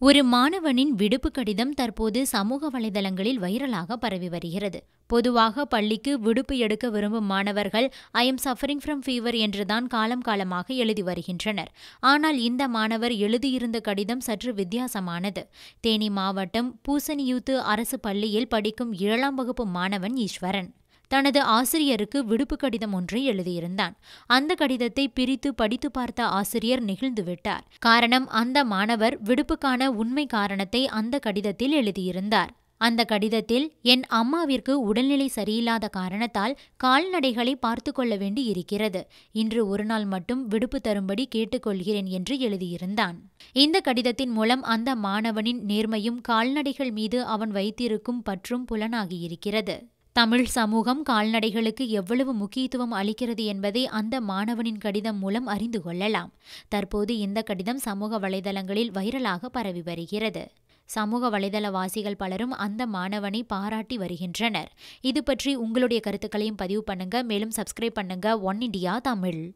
ஒரு மாணவனின் விடுப்பு கடிதம் தற்போது சமூக வலைதளங்களில் வைரலாக பரவி வருகிறது. பொதுவாக பள்ளிக்கு விடுப்பு எடுக்க விரும்பும் மாணவர்கள் I am suffering from fever என்றுதான் காலம் காலமாக எழுதி வருகின்றனர். ஆனால் இந்த மாணவர் எழுதியிருந்த கடிதம் சற்று வித்தியாசமானது. தேனி மாவட்டம் பூசணியூத்து அரசு பள்ளியில் படிக்கும் ஏழாம் வகுப்பு மாணவன் ஈஸ்வரன். தனது ஆசிரியருக்கு விடுப்பு கடிதம் ஒன்றை எழுதியிருந்தான். அந்த கடிதத்தை பிரித்து படித்து பார்த்த ஆசிரியர் நெகிழ்ந்து விட்டார். காரணம் அந்த மாணவர் விடுப்புக்கான உண்மை காரணத்தை அந்த கடிதத்தில் எழுதியிருந்தார். அந்த கடிதத்தில் என் அம்மாவிற்கு உடல்நிலை சரியில்லாத காரணத்தால் கால்நடைகளை பார்த்து கொள்ள வேண்டி இருக்கிறது இன்று ஒரு நாள் மட்டும் விடுப்பு தரும்படி கேட்டுக்கொள்கிறேன் என்று எழுதியிருந்தான். இந்த கடிதத்தின் மூலம் அந்த மாணவனின் நேர்மையும் கால்நடைகள் மீது அவன் வைத்திருக்கும் பற்றும் புலனாகியிருக்கிறது. தமிழ் சமூகம் கால்நடைகளுக்கு எவ்வளவு முக்கியத்துவம் அளிக்கிறது என்பதை அந்த மாணவனின் கடிதம் மூலம் அறிந்து கொள்ளலாம். தற்போது இந்த கடிதம் சமூக வலைதளங்களில் வைரலாக பரவி வருகிறது. சமூக வலைதளவாசிகள் பலரும் அந்த மாணவனை பாராட்டி வருகின்றனர். இது பற்றி உங்களுடைய கருத்துக்களையும் பதிவு பண்ணுங்க. மேலும் சப்ஸ்கிரைப் பண்ணுங்க. One India Tamil.